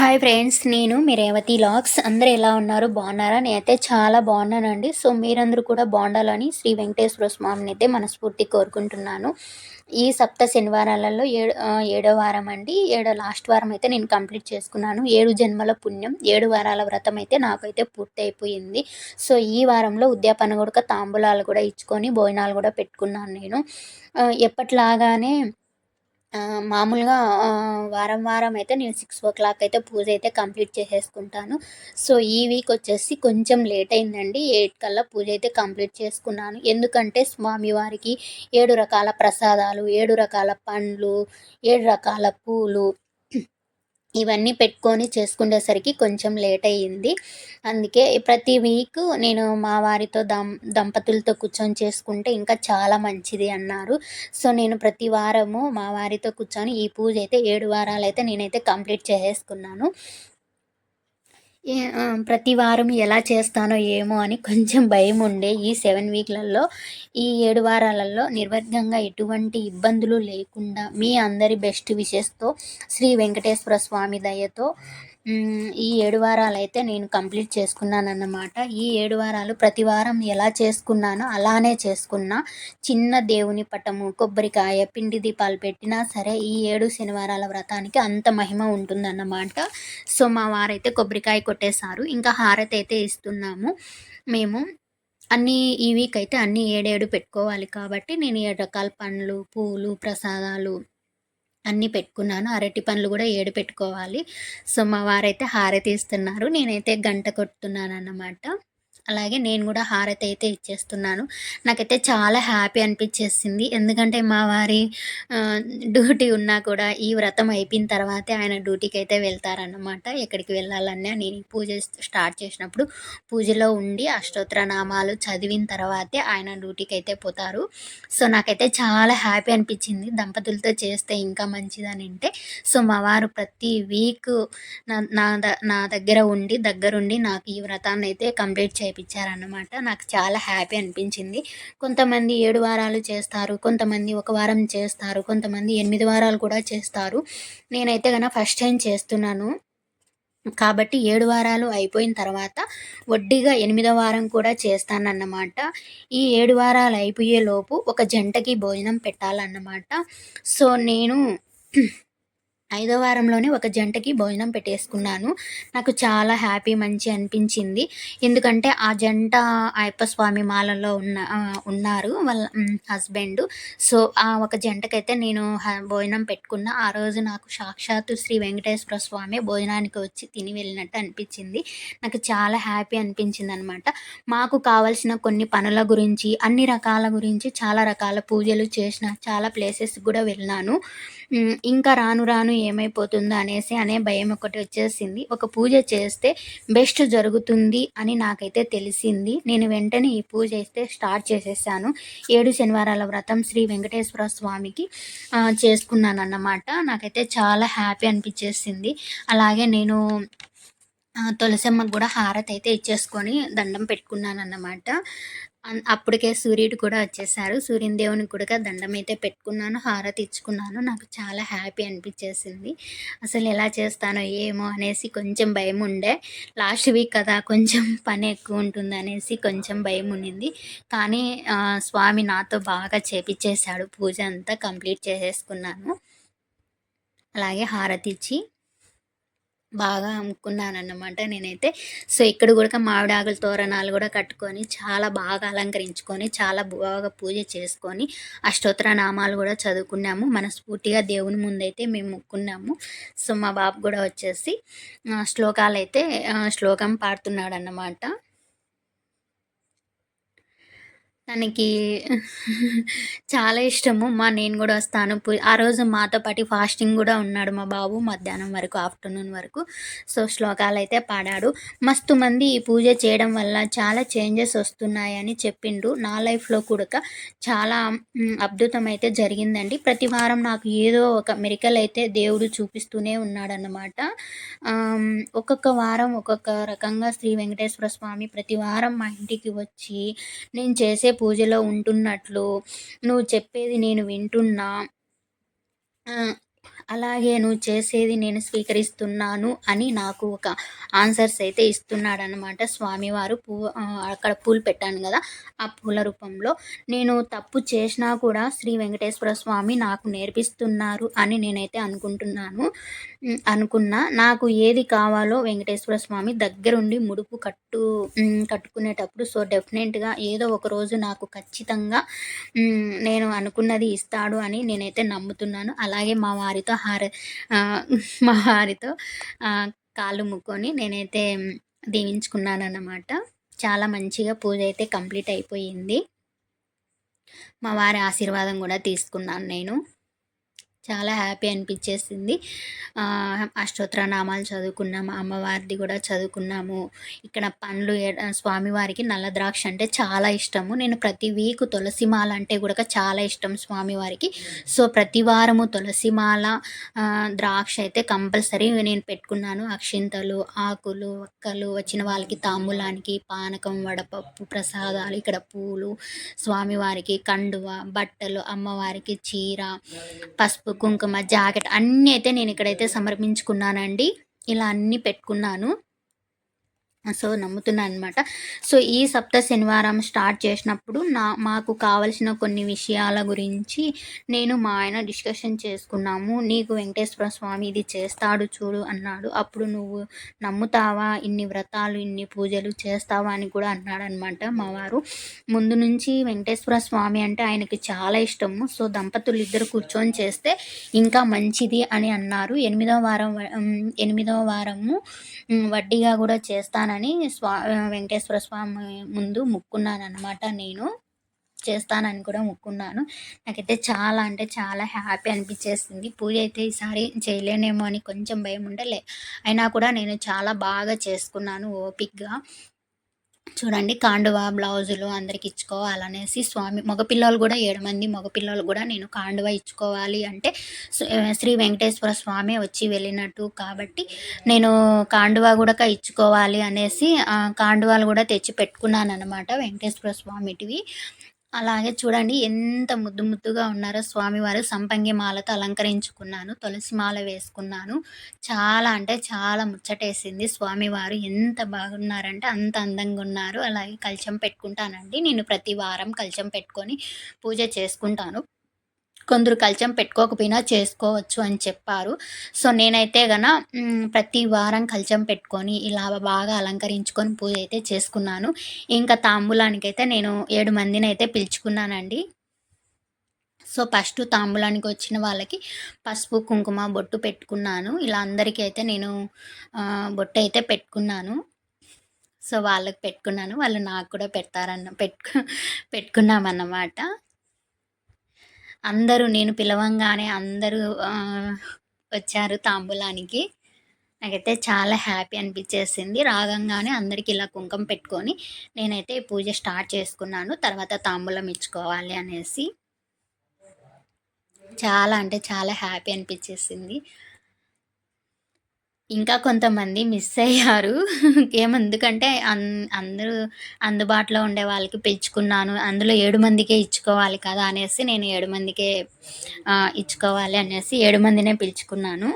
Hi friends నేను మీ రేవతి లాక్స్ అందరూ ఎలా ఉన్నారు? బాగున్నారా? నేనైతే చాలా బాగున్నానండి. సో మీరందరూ కూడా బాగుండాలని శ్రీ వెంకటేశ్వర స్వామిని అయితే మనస్ఫూర్తి కోరుకుంటున్నాను. ఈ సప్త శనివారాలలో ఏడు ఏడో వారం అండి. ఏడో లాస్ట్ వారం అయితే నేను కంప్లీట్ చేసుకున్నాను. ఏడు జన్మల పుణ్యం ఏడు వారాల వ్రతం అయితే నాకైతే పూర్తి అయిపోయింది సో ఈ వారంలో ఉద్యాపన కూడా తాంబూలాలు కూడా ఇచ్చుకొని భోజనాలు కూడా పెట్టుకున్నాను నేను. ఎప్పట్లాగానే మామూలుగా వారం వారం అయితే నేను సిక్స్ ఓ క్లాక్ అయితే పూజ అయితే కంప్లీట్ చేసేసుకుంటాను. సో ఈ వీక్ వచ్చేసి కొంచెం లేట్ అయిందండి. ఎయిట్ కల్లా పూజ అయితే కంప్లీట్ చేసుకున్నాను. ఎందుకంటే స్వామివారికి ఏడు రకాల ప్రసాదాలు ఏడు రకాల పండ్లు ఏడు రకాల పూలు ఇవన్నీ పెట్టుకొని చేసుకునేసరికి కొంచెం లేట్ అయ్యింది. అందుకే ప్రతి వీక్ నేను మా వారితో దం దంపతులతో కూర్చొని చేసుకుంటే ఇంకా చాలా మంచిది అన్నారు. సో నేను ప్రతి వారము మా వారితో కూర్చొని ఈ పూజ అయితే ఏడు వారాలు అయితే నేనైతే కంప్లీట్ చేసేసుకున్నాను. ప్రతి వారం ఎలా చేస్తానో ఏమో అని కొంచెం భయం ఉండే ఈ సెవెన్ వీక్లలో. ఈ ఏడు వారాలలో నిర్వర్గంగా ఎటువంటి ఇబ్బందులు లేకుండా మీ అందరి బెస్ట్ విషెస్తో శ్రీ వెంకటేశ్వర స్వామి దయతో ఈ ఏడు వారాలు అయితే నేను కంప్లీట్ చేసుకున్నానన్నమాట. ఈ ఏడు వారాలు ప్రతి వారం ఎలా చేసుకున్నానో అలానే చేసుకున్నా. చిన్న దేవుని పటము కొబ్బరికాయ పిండి దీపాలు పెట్టినా సరే ఈ ఏడు శనివారాల వ్రతానికి అంత మహిమ ఉంటుందన్నమాట. సో మా వారైతే కొబ్బరికాయ కొట్టేశారు. ఇంకా హారతి అయితే ఇస్తున్నాము. మేము అన్నీ ఈ వీక్ అయితే అన్నీ ఏడేడు పెట్టుకోవాలి కాబట్టి నేను ఏడు రకాల పండ్లు పూలు ప్రసాదాలు అన్నీ పెట్టుకున్నాను. అరటి పండ్లు కూడా ఏడు పెట్టుకోవాలి. సో మా వారైతే హారతి ఇస్తున్నారు. నేనైతే గంట కొడుతున్నాను అన్నమాట అలాగే నేను కూడా హారతి అయితే ఇచ్చేస్తున్నాను. నాకైతే చాలా హ్యాపీ అనిపించేసింది. ఎందుకంటే మా వారి డ్యూటీ ఉన్నా కూడా ఈ వ్రతం అయిపోయిన తర్వాతే ఆయన డ్యూటీకి అయితే వెళ్తారన్నమాట. ఎక్కడికి వెళ్ళాలన్నా నేను పూజ స్టార్ట్ చేసినప్పుడు పూజలో ఉండి అష్టోత్తర నామాలు చదివిన తర్వాతే ఆయన డ్యూటీకి అయితే పోతారు. సో నాకైతే చాలా హ్యాపీ అనిపించింది. దంపతులతో చేస్తే ఇంకా మంచిదని అంటే సో మా వారు ప్రతి వీక్ నా నా దగ్గర ఉండి దగ్గరుండి నాకు ఈ వ్రతాన్ని అయితే కంప్లీట్ చేయాలి చేయించారన్నమాట నాకు చాలా హ్యాపీ అనిపించింది. కొంతమంది ఏడు వారాలు చేస్తారు కొంతమంది ఒక వారం చేస్తారు కొంతమంది ఎనిమిది వారాలు కూడా చేస్తారు. నేనైతే కనుక ఫస్ట్ టైం చేస్తున్నాను. కాబట్టి ఏడు వారాలు అయిపోయిన తర్వాత వడ్డీగా ఎనిమిదో వారం కూడా చేస్తానన్నమాట. ఈ ఏడు వారాలు అయిపోయే లోపు ఒక జంటకి భోజనం పెట్టాలన్నమాట. సో నేను ఐదో వారంలోనే ఒక జంటకి భోజనం పెట్టేసుకున్నాను. నాకు చాలా హ్యాపీ మంచి అనిపించింది. ఎందుకంటే ఆ జంట అయ్యప్ప స్వామి మాలలో ఉన్న ఉన్నారు వాళ్ళ హస్బెండ్. సో ఆ ఒక జంటకైతే నేను భోజనం పెట్టుకున్న. ఆ రోజు నాకు సాక్షాత్తు శ్రీ వెంకటేశ్వర స్వామి భోజనానికి వచ్చి తిని వెళ్ళినట్టు అనిపించింది. నాకు చాలా హ్యాపీ అనిపించింది అనమాట మాకు కావాల్సిన కొన్ని పనుల గురించి అన్ని రకాల గురించి చాలా రకాల పూజలు చేసిన చాలా ప్లేసెస్ కూడా వెళ్ళినాను. ఇంకా రాను రాను ఏమైపోతుందో అనేసి అనే భయం ఒకటి వచ్చేసింది. ఒక పూజ చేస్తే బెస్ట్ జరుగుతుంది అని నాకైతే తెలిసింది. నేను వెంటనే ఈ పూజ అయితే స్టార్ట్ చేసేసాను. ఏడు శనివారాల వ్రతం శ్రీ వెంకటేశ్వర స్వామికి చేసుకున్నాను అన్నమాట నాకైతే చాలా హ్యాపీ అనిపించేసింది. అలాగే నేను తులసమ్మకు కూడా హారతి అయితే ఇచ్చేసుకొని దండం పెట్టుకున్నాను అన్నమాట అప్పటికే సూర్యుడు కూడా వచ్చేసారు. సూర్యుని దేవునికి కూడా దండం అయితే పెట్టుకున్నాను హారతి ఇచ్చుకున్నాను. నాకు చాలా హ్యాపీ అనిపించేసింది. అసలు ఎలా చేస్తానో ఏమో అనేసి కొంచెం భయం ఉండే. లాస్ట్ వీక్ కదా కొంచెం పని ఎక్కువ ఉంటుంది అనేసి కొంచెం భయం ఉండింది కానీ స్వామి నాతో బాగా చేపించేశాడు పూజ అంతా కంప్లీట్ చేసేసుకున్నాను. అలాగే హారతి ఇచ్చి బాగా అమ్ముకున్నానన్నమాట నేనైతే. సో ఇక్కడ కూడా మామిడి ఆకుల తోరణాలు కూడా కట్టుకొని చాలా బాగా అలంకరించుకొని చాలా బాగా పూజ చేసుకొని అష్టోత్తర నామాలు కూడా చదువుకున్నాము. మనస్ఫూర్తిగా దేవుని ముందైతే మేము మొక్కున్నాము. సో మా బాబు కూడా వచ్చేసి శ్లోకాలు అయితే శ్లోకం పాడుతున్నాడు అన్నమాట తనకి చాలా ఇష్టము. మా నేను కూడా వస్తాను. ఆ రోజు మాతో పాటు ఫాస్టింగ్ కూడా ఉన్నాడు మా బాబు మధ్యాహ్నం వరకు ఆఫ్టర్నూన్ వరకు. సో శ్లోకాలు అయితే పాడాడు. మస్తు మంది ఈ పూజ చేయడం వల్ల చాలా చేంజెస్ వస్తున్నాయని చెప్పిండు. నా లైఫ్లో కూడా చాలా అద్భుతం అయితే జరిగిందండి. ప్రతి వారం నాకు ఏదో ఒక మెరికల్ అయితే దేవుడు చూపిస్తూనే ఉన్నాడన్నమాట. ఒక్కొక్క వారం ఒక్కొక్క రకంగా శ్రీ వెంకటేశ్వర స్వామి ప్రతి వారం మా ఇంటికి వచ్చి నేను చేసే పూజలో ఉంటున్నట్లు నువ్వు చెప్పేది నేను వింటున్నా. అలాగే నువ్వు చేసేది నేను స్వీకరిస్తున్నాను అని నాకు ఒక ఆన్సర్స్ అయితే ఇస్తున్నాడనమాట స్వామివారు. పూ అక్కడ పూలు పెట్టాను కదా ఆ పూల రూపంలో. నేను తప్పు చేసినా కూడా శ్రీ వెంకటేశ్వర స్వామి నాకు నేర్పిస్తున్నారు అని నేనైతే అనుకుంటున్నాను. అనుకున్నా. నాకు ఏది కావాలో వెంకటేశ్వర స్వామి దగ్గరుండి ముడుపు కట్టు కట్టుకునేటప్పుడు సో డెఫినెట్గా ఏదో ఒక రోజు నాకు ఖచ్చితంగా నేను అనుకున్నది ఇస్తాడు అని నేనైతే నమ్ముతున్నాను. అలాగే మా వారితో హార మా వారితో కాళ్ళు ముక్కొని నేనైతే దీవించుకున్నాను అన్నమాట చాలా మంచిగా పూజ అయితే కంప్లీట్ అయిపోయింది. మా వారి ఆశీర్వాదం కూడా తీసుకున్నాను నేను. చాలా హ్యాపీ అనిపించేసింది. అష్టోత్తర నామాలు చదువుకున్నాము అమ్మవారిది కూడా చదువుకున్నాము. ఇక్కడ పండ్లు స్వామివారికి నల్ల ద్రాక్ష అంటే చాలా ఇష్టము. నేను ప్రతి వీక్ తులసిమాల అంటే కూడా చాలా ఇష్టం స్వామివారికి. సో ప్రతి వారము తులసిమాల ద్రాక్ష అయితే కంపల్సరీ నేను పెట్టుకున్నాను. అక్షింతలు ఆకులు ఒక్కలు వచ్చిన వాళ్ళకి తాంబూలానికి పానకం వడపప్పు ప్రసాదాలు ఇక్కడ పూలు స్వామివారికి కండువ బట్టలు అమ్మవారికి చీర పసుపు కుంకుమ జాకెట్ అన్నీ అయితే నేను ఇక్కడైతే సమర్పించుకున్నానండి. ఇలా అన్నీ పెట్టుకున్నాను. సో నమ్ముతున్నాను అనమాట సో ఈ సప్త శనివారం స్టార్ట్ చేసినప్పుడు నా మాకు కావలసిన కొన్ని విషయాల గురించి నేను మా ఆయన డిస్కషన్ చేసుకున్నాము. నీకు వెంకటేశ్వర స్వామి ఇది చేస్తాడు చూడు అన్నాడు. అప్పుడు నువ్వు నమ్ముతావా? ఇన్ని వ్రతాలు ఇన్ని పూజలు చేస్తావా అని కూడా అన్నాడు అనమాట మా వారు. ముందు నుంచి వెంకటేశ్వర స్వామి అంటే ఆయనకి చాలా ఇష్టము. సో దంపతులు ఇద్దరు కూర్చొని చేస్తే ఇంకా మంచిది అని అన్నారు. ఎనిమిదవ వారం ఎనిమిదవ వారము వడ్డీగా కూడా చేస్తాను చేస్తానని స్వా వెంకటేశ్వర స్వామి ముందు ముక్కున్నాను అనమాట నేను చేస్తానని కూడా మొక్కున్నాను. నాకైతే చాలా అంటే చాలా హ్యాపీ అనిపించేసింది. పూజ అయితే ఈసారి చేయలేనేమో అని కొంచెం భయం ఉండలే అయినా కూడా నేను చాలా బాగా చేసుకున్నాను ఓపిక్గా చూడండి కాండువా బ్లౌజులు అందరికి ఇచ్చుకోవాలనేసి స్వామి మగపిల్లలు కూడా ఏడు మంది మగపిల్లలు కూడా నేను కాండువా ఇచ్చుకోవాలి అంటే శ్రీ వెంకటేశ్వర స్వామి వచ్చి వెళ్ళినట్టు. కాబట్టి నేను కాండువా కూడా ఇచ్చుకోవాలి అనేసి కాండువాలు కూడా తెచ్చి పెట్టుకున్నాను అనమాట వెంకటేశ్వర స్వామిటివి. అలాగే చూడండి ఎంత ముద్దు ముద్దుగా ఉన్నారో స్వామివారు. సంపంగి మాలతో అలంకరించుకున్నాను తులసి మాల వేసుకున్నాను. చాలా అంటే చాలా ముచ్చటేసింది స్వామివారు. ఎంత బాగున్నారంటే అంత అందంగా ఉన్నారు. అలాగే కలశం పెట్టుకుంటానండి. నేను ప్రతి వారం కలశం పెట్టుకొని పూజ చేసుకుంటాను. కొందరు కల్చం పెట్టుకోకపోయినా చేసుకోవచ్చు అని చెప్పారు. సో నేనైతే గన ప్రతి వారం కల్చం పెట్టుకొని ఇలా బాగా అలంకరించుకొని పూజ అయితే చేసుకున్నాను. ఇంకా తాంబూలానికైతే నేను ఏడు మందిని అయితే పిలుచుకున్నానండి. సో ఫస్ట్ తాంబూలానికి వచ్చిన వాళ్ళకి పసుపు కుంకుమ బొట్టు పెట్టుకున్నాను. ఇలా అందరికీ అయితే నేను బొట్టు అయితే పెట్టుకున్నాను. సో వాళ్ళకి పెట్టుకున్నాను. వాళ్ళు నాకు కూడా పెడతారన్న పెట్టుకు పెట్టుకున్నామన్నమాట. అందరూ నేను పిలవంగానే అందరూ వచ్చారు తాంబూలానికి. నాకైతే చాలా హ్యాపీ అనిపించేసింది. రాగంగానే అందరికీ ఇలా కుంకం పెట్టుకొని నేనైతే పూజ స్టార్ట్ చేసుకున్నాను. తర్వాత తాంబూలం ఇచ్చుకోవాలి అనేసి. చాలా అంటే చాలా హ్యాపీ అనిపించేసింది. ఇంకా కొంతమంది మిస్ అయ్యారు. ఏమందుకంటే అన్ అందరూ అందుబాటులో ఉండే వాళ్ళకి పిలుచుకున్నాను అందులో ఏడు మందికే ఇచ్చుకోవాలి కదా అనేసి నేను ఏడు మందికే ఇచ్చుకోవాలి అనేసి ఏడు మందినే పిలుచుకున్నాను.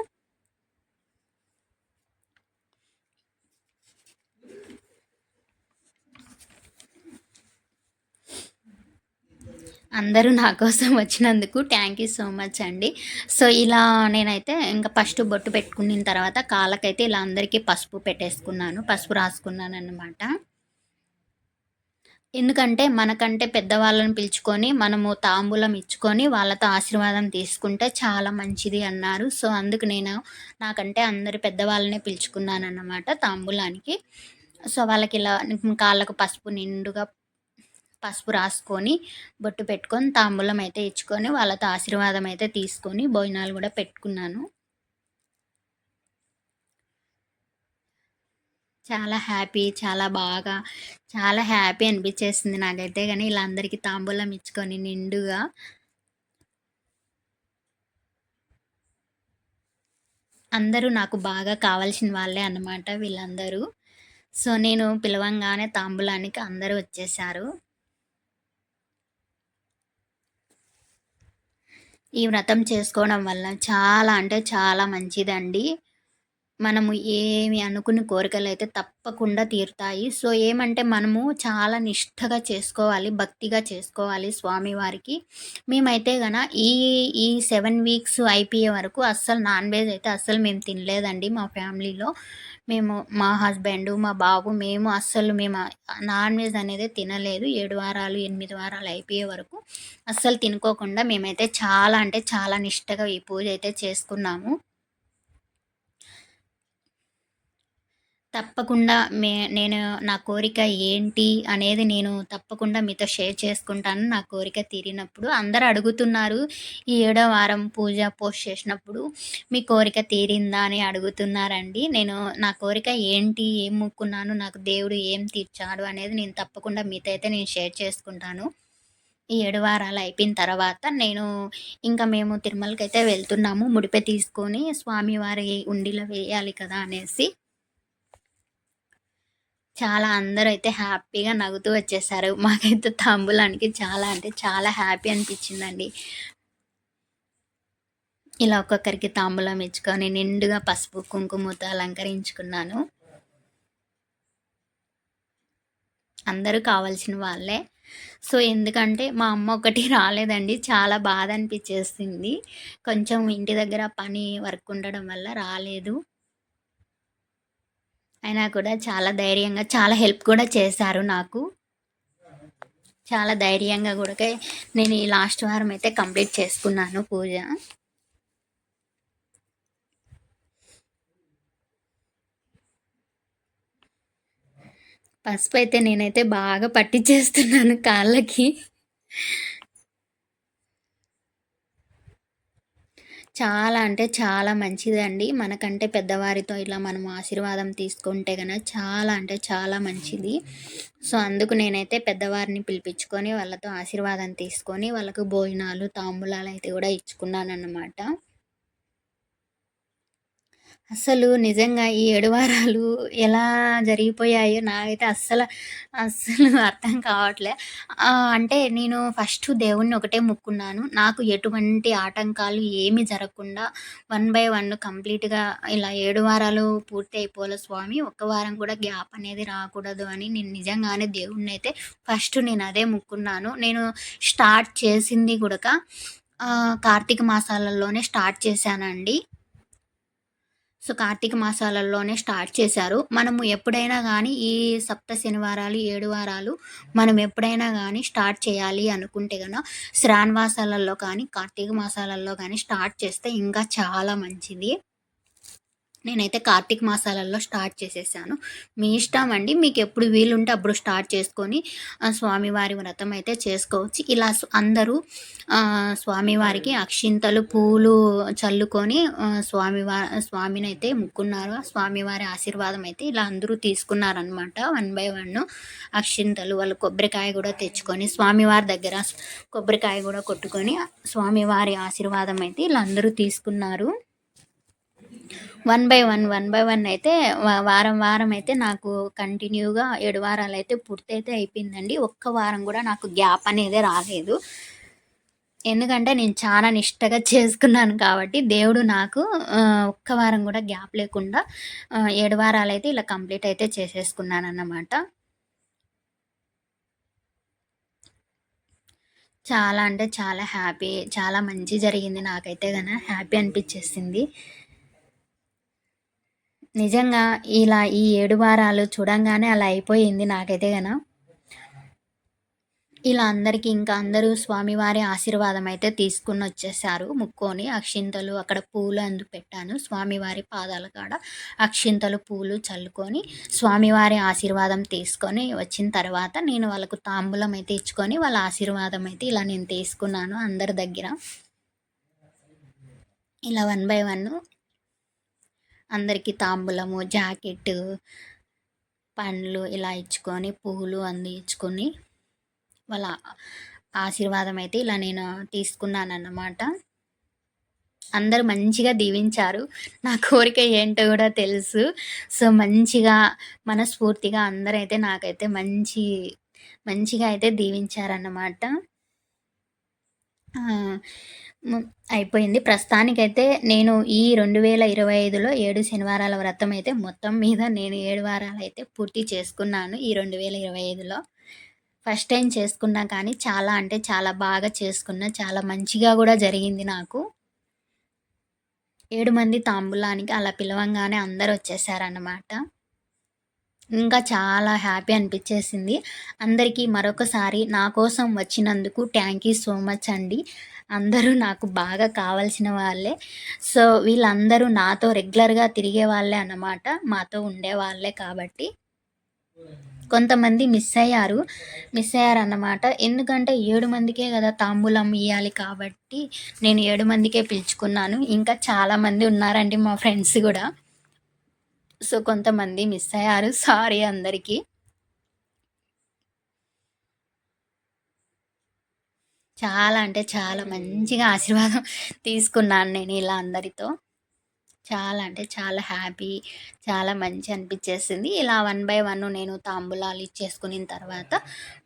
అందరూ నా కోసం వచ్చినందుకు థ్యాంక్ యూ సో మచ్ అండి. సో ఇలా నేనైతే ఇంకా ఫస్ట్ బొట్టు పెట్టుకున్న తర్వాత కాళ్ళకైతే ఇలా అందరికీ పసుపు పెట్టేసుకున్నాను పసుపు రాసుకున్నాను అనమాట ఎందుకంటే మనకంటే పెద్దవాళ్ళని పిలుచుకొని మనము తాంబూలం ఇచ్చుకొని వాళ్ళతో ఆశీర్వాదం తీసుకుంటే చాలా మంచిది అన్నారు. సో అందుకు నేను నాకంటే అందరి పెద్దవాళ్ళనే పిలుచుకున్నాను అన్నమాట తాంబూలానికి. సో వాళ్ళకి ఇలా కాళ్ళకు పసుపు నిండుగా పసుపు రాసుకొని బొట్టు పెట్టుకొని తాంబూలం అయితే ఇచ్చుకొని వాళ్ళతో ఆశీర్వాదం అయితే తీసుకొని భోజనాలు కూడా పెట్టుకున్నాను. చాలా హ్యాపీ చాలా బాగా చాలా హ్యాపీ అనిపించేసింది నాకైతే. కానీ వీళ్ళందరికీ తాంబూలం ఇచ్చుకొని నిండుగా అందరూ నాకు బాగా కావాల్సిన వాళ్ళే అన్నమాట వీళ్ళందరూ. సో నేను పిలవంగానే తాంబూలానికి అందరూ వచ్చేసారు ఈ వ్రతం చేసుకోవడం వల్ల చాలా అంటే చాలా మంచిదండి. మనము ఏమి అనుకున్న అయితే తప్పకుండా తీరుతాయి. సో, ఏమంటే మనము చాలా నిష్టగా చేసుకోవాలి. భక్తిగా చేసుకోవాలి స్వామివారికి. మేమైతే గన ఈ ఈ సెవెన్ వీక్స్ అయిపోయే వరకు అస్సలు నాన్ వెజ్ అయితే అస్సలు మేము తినలేదండి మా ఫ్యామిలీలో. మేము మా హస్బెండు, మా బాబు, మేము అస్సలు మేము నాన్ వెజ్ అనేది తినలేదు. ఏడు వారాలు, ఎనిమిది వారాలు అయిపోయే వరకు అస్సలు తినుకోకుండా మేమైతే చాలా అంటే చాలా నిష్టగా ఈ పూజ అయితే చేసుకున్నాము. తప్పకుండా మే నేను నా కోరిక ఏంటి అనేది నేను తప్పకుండా మీతో షేర్ చేసుకుంటాను నా కోరిక తీరినప్పుడు అందరు అడుగుతున్నారు. ఈ ఏడో వారం పూజ పోస్ట్ చేసినప్పుడు మీ కోరిక తీరిందా అని అడుగుతున్నారండి. నేను నా కోరిక ఏంటి ఏం మొక్కున్నాను నాకు దేవుడు ఏం తీర్చాడు అనేది నేను తప్పకుండా మీతో అయితే నేను షేర్ చేసుకుంటాను. ఈ ఏడు వారాలు అయిపోయిన తర్వాత నేను ఇంకా మేము తిరుమలకి అయితే వెళ్తున్నాము. ముడిపే తీసుకొని స్వామివారి ఉండిలో వేయాలి కదా అనేసి. చాలా అందరూ అయితే హ్యాపీగా నవ్వుతూ వచ్చేసారు. మాకైతే తాంబూలానికి చాలా అంటే చాలా హ్యాపీ అనిపించిందండి. ఇలా ఒక్కొక్కరికి తాంబూలం ఇచ్చుకొని నిండుగా పసుపు కుంకుమతో అలంకరించుకున్నాను. అందరూ కావాల్సిన వాళ్ళే. సో ఎందుకంటే మా అమ్మ ఒకటి రాలేదండి. చాలా బాధ అనిపించేసింది. కొంచెం ఇంటి దగ్గర పని వర్క్ ఉండడం వల్ల రాలేదు. అయినా కూడా చాలా ధైర్యంగా చాలా హెల్ప్ కూడా చేశారు నాకు. చాలా ధైర్యంగా కూడా నేను ఈ లాస్ట్ వారం అయితే కంప్లీట్ చేసుకున్నాను పూజ. పసుపు అయితే నేనైతే బాగా పట్టించేస్తున్నాను కాళ్ళకి. చాలా అంటే చాలా మంచిదండి. మనకంటే పెద్దవారితో ఇలా మనం ఆశీర్వాదం తీసుకుంటే కనుక చాలా అంటే చాలా మంచిది. సో అందుకు నేనైతే పెద్దవారిని పిలిపించుకొని వాళ్ళతో ఆశీర్వాదం తీసుకొని వాళ్ళకు భోజనాలు తాంబూలాలు అయితే కూడా ఇచ్చుకున్నాను అన్నమాట అసలు నిజంగా ఈ ఏడు వారాలు ఎలా జరిగిపోయాయో నాకైతే అస్సలు అస్సలు అర్థం కావట్లే. అంటే నేను ఫస్ట్ దేవుణ్ణి ఒకటే మొక్కున్నాను. నాకు ఎటువంటి ఆటంకాలు ఏమి జరగకుండా వన్ బై వన్ కంప్లీట్గా ఇలా ఏడు వారాలు పూర్తి అయిపోలే స్వామి. ఒక్క వారం కూడా గ్యాప్ అనేది రాకూడదు అని నేను నిజంగానే దేవుణ్ణి అయితే ఫస్ట్ నేను అదే మొక్కున్నాను. నేను స్టార్ట్ చేసింది కూడా కార్తీక మాసాలలోనే స్టార్ట్ చేశానండి. సో కార్తీక మాసాలలోనే స్టార్ట్ చేశారు. మనము ఎప్పుడైనా కానీ ఈ సప్త శనివారాలు ఏడు వారాలు మనం ఎప్పుడైనా కానీ స్టార్ట్ చేయాలి అనుకుంటే కనుక శ్రావణ కానీ కార్తీక మాసాలలో కానీ స్టార్ట్ చేస్తే ఇంకా చాలా మంచిది. నేనైతే కార్తీక మాసాలలో స్టార్ట్ చేసేసాను. మీ ఇష్టం అండి. మీకు ఎప్పుడు వీలుంటే అప్పుడు స్టార్ట్ చేసుకొని స్వామివారి వ్రతం అయితే చేసుకోవచ్చు. ఇలా అందరూ స్వామివారికి అక్షింతలు పూలు చల్లుకొని స్వామివారి స్వామిని అయితే ముక్కున్నారు. స్వామివారి ఆశీర్వాదం అయితే ఇలా అందరూ తీసుకున్నారనమాట వన్ బై వన్ అక్షింతలు వాళ్ళు కొబ్బరికాయ కూడా తెచ్చుకొని స్వామివారి దగ్గర కొబ్బరికాయ కూడా కొట్టుకొని స్వామివారి ఆశీర్వాదం అయితే ఇలా అందరూ తీసుకున్నారు. One by one one by one అయితే వారం వారం అయితే నాకు కంటిన్యూగా ఏడు వారాలు అయితే పూర్తయితే అయిపోయిందండి. ఒక్క వారం కూడా నాకు గ్యాప్ అనేది రాలేదు. ఎందుకంటే నేను చాలా నిష్టగా చేసుకున్నాను కాబట్టి దేవుడు నాకు ఒక్క వారం కూడా గ్యాప్ లేకుండా ఏడు వారాలు అయితే ఇలా కంప్లీట్ అయితే చేసేసుకున్నాను అన్నమాట చాలా అంటే చాలా హ్యాపీ చాలా మంచి జరిగింది నాకైతే కనుక హ్యాపీ అనిపించేసింది. నిజంగా ఇలా ఈ ఏడు వారాలు చూడంగానే అలా అయిపోయింది నాకైతే గన. ఇలా అందరికీ ఇంకా అందరూ స్వామివారి ఆశీర్వాదం అయితే తీసుకుని వచ్చేసారు. ముక్కోని అక్షింతలు అక్కడ పూలు అందు పెట్టాను. స్వామివారి పాదాల కాడ అక్షింతలు పూలు చల్లుకొని స్వామివారి ఆశీర్వాదం తీసుకొని వచ్చిన తర్వాత నేను వాళ్ళకు తాంబూలం అయితే ఇచ్చుకొని వాళ్ళ ఆశీర్వాదం అయితే ఇలా నేను తీసుకున్నాను అందరి దగ్గర. ఇలా వన్ బై వన్ అందరికీ తాంబూలము జాకెట్ పండ్లు ఇలా ఇచ్చుకొని పువ్వులు అంది ఇచ్చుకొని వాళ్ళ ఆశీర్వాదం అయితే ఇలా నేను తీసుకున్నాను అన్నమాట అందరూ మంచిగా దీవించారు. నా కోరిక ఏంటో కూడా తెలుసు. సో మంచిగా మనస్ఫూర్తిగా అందరైతే నాకైతే మంచి మంచిగా అయితే దీవించారన్నమాట. అయిపోయింది. ప్రస్తుతానికైతే నేను ఈ రెండు వేల ఇరవై ఐదులో ఏడు శనివారాల వ్రతం అయితే మొత్తం మీద నేను ఏడు వారాలు అయితే పూర్తి చేసుకున్నాను ఈ రెండు వేల ఇరవై ఐదులో. ఫస్ట్ టైం చేసుకున్నా కానీ చాలా అంటే చాలా బాగా చేసుకున్నా చాలా మంచిగా కూడా జరిగింది నాకు. ఏడు మంది తాంబూలానికి అలా పిలవంగానే అందరు వచ్చేసారన్నమాట. ఇంకా చాలా హ్యాపీ అనిపించేసింది. అందరికీ మరొకసారి నా కోసం వచ్చినందుకు థ్యాంక్ యూ సో మచ్ అండి. అందరూ నాకు బాగా కావాల్సిన వాళ్ళే. సో వీళ్ళందరూ నాతో రెగ్యులర్గా తిరిగే వాళ్ళే అన్నమాట. మాతో ఉండే వాళ్ళే కాబట్టి. కొంతమంది మిస్ అయ్యారు. మిస్ అయ్యారు అన్నమాట. ఎందుకంటే ఏడు మందికే కదా తాంబూలం ఇవ్వాలి కాబట్టి నేను ఏడు మందికే పిలుచుకున్నాను. ఇంకా చాలామంది ఉన్నారండి మా ఫ్రెండ్స్ కూడా. సో కొంతమంది మిస్ అయ్యారు. సారీ అందరికీ. చాలా అంటే చాలా మంచిగా ఆశీర్వాదం తీసుకున్నాను నేను ఇలా అందరితో. చాలా అంటే చాలా హ్యాపీ చాలా మంచి అనిపించేసింది. ఇలా వన్ బై వన్ నేను తాంబూలాలు ఇచ్చేసుకున్న తర్వాత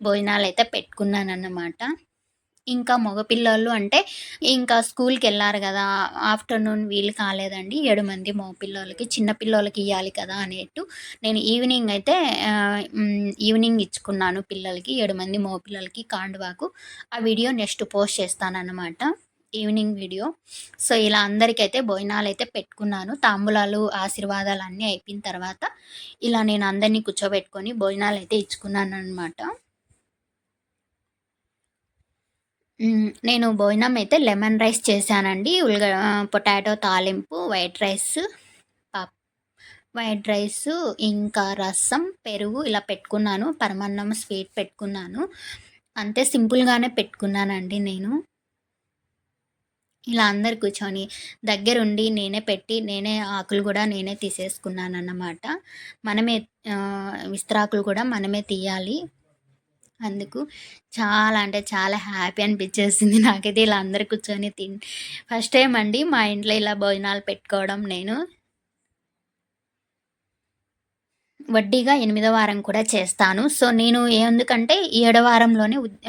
భోజనాలు అయితే పెట్టుకున్నాను అన్నమాట ఇంకా మగపిల్లలు అంటే ఇంకా స్కూల్కి వెళ్ళారు కదా ఆఫ్టర్నూన్ వీలు కాలేదండి. ఏడు మంది మగపిల్లలకి చిన్నపిల్లలకి ఇవ్వాలి కదా అనేట్టు నేను ఈవినింగ్ అయితే ఈవినింగ్ ఇచ్చుకున్నాను పిల్లలకి ఏడు మంది మగపిల్లలకి కాండువాకు. ఆ వీడియో నెక్స్ట్ పోస్ట్ చేస్తానన్నమాట ఈవినింగ్ వీడియో. సో ఇలా అందరికైతే భోజనాలు అయితే పెట్టుకున్నాను. తాంబూలాలు ఆశీర్వాదాలు అన్నీ అయిపోయిన తర్వాత ఇలా నేను అందరినీ కూర్చోబెట్టుకొని భోజనాలు అయితే ఇచ్చుకున్నాను అనమాట నేను భోజనం అయితే లెమన్ రైస్ చేశానండి ఉల్గ పొటాటో తాలింపు వైట్ రైస్ పప్ వైట్ రైస్ ఇంకా రసం పెరుగు ఇలా పెట్టుకున్నాను పరమాన్నం స్వీట్ పెట్టుకున్నాను. అంతే సింపుల్గానే పెట్టుకున్నానండి నేను. ఇలా అందరు కూర్చొని దగ్గరుండి నేనే పెట్టి నేనే ఆకులు కూడా నేనే తీసేసుకున్నాను అన్నమాట మనమే విస్తరాకులు కూడా మనమే తీయాలి. అందుకు చాలా అంటే చాలా హ్యాపీ అనిపించేసింది. నాకైతే ఇలా అందరు కూర్చొని తిన్ ఫస్ట్ టైం అండి మా ఇంట్లో ఇలా భోజనాలు పెట్టుకోవడం నేను. వడ్డీగా ఎనిమిదో వారం కూడా చేస్తాను. సో నేను ఎందుకంటే ఏడో వారంలోనే ఉద్-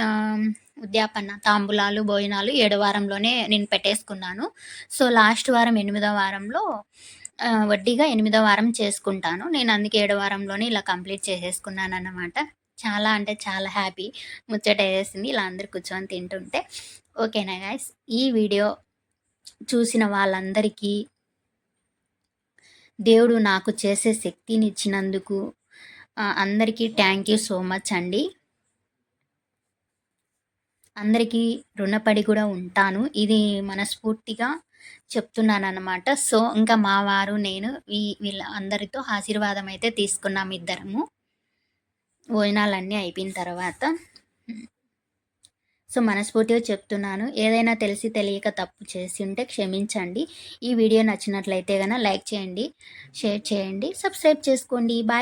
ఉద్యాపన తాంబూలాలు భోజనాలు ఏడో వారంలోనే నేను పెట్టేసుకున్నాను. సో లాస్ట్ వారం ఎనిమిదో వారంలో వడ్డీగా ఎనిమిదో వారం చేసుకుంటాను. నేను అందుకే ఏడో వారంలోనే ఇలా కంప్లీట్ చేసేసుకున్నాను అన్నమాట చాలా అంటే చాలా హ్యాపీ ముచ్చట వేసింది. ఇలా అందరు కూర్చొని తింటుంటే. ఓకేనా గాయస్? ఈ వీడియో చూసిన వాళ్ళందరికీ దేవుడు నాకు చేసే శక్తిని ఇచ్చినందుకు అందరికీ థ్యాంక్ యూ సో మచ్ అండి. అందరికీ రుణపడి కూడా ఉంటాను. ఇది మనస్ఫూర్తిగా చెప్తున్నాను అనమాట సో ఇంకా మా వారు నేను వీ వీళ్ళ అందరితో ఆశీర్వాదం అయితే తీసుకున్నాము ఇద్దరము. భోజనాలన్నీ అయిపోయిన తర్వాత సో మనస్ఫూర్తిగా చెప్తున్నాను. ఏదైనా తెలిసి తెలియక తప్పు చేసి ఉంటే క్షమించండి. ఈ వీడియో నచ్చినట్లయితే కనుక లైక్ చేయండి షేర్ చేయండి సబ్స్క్రైబ్ చేసుకోండి. బాయ్.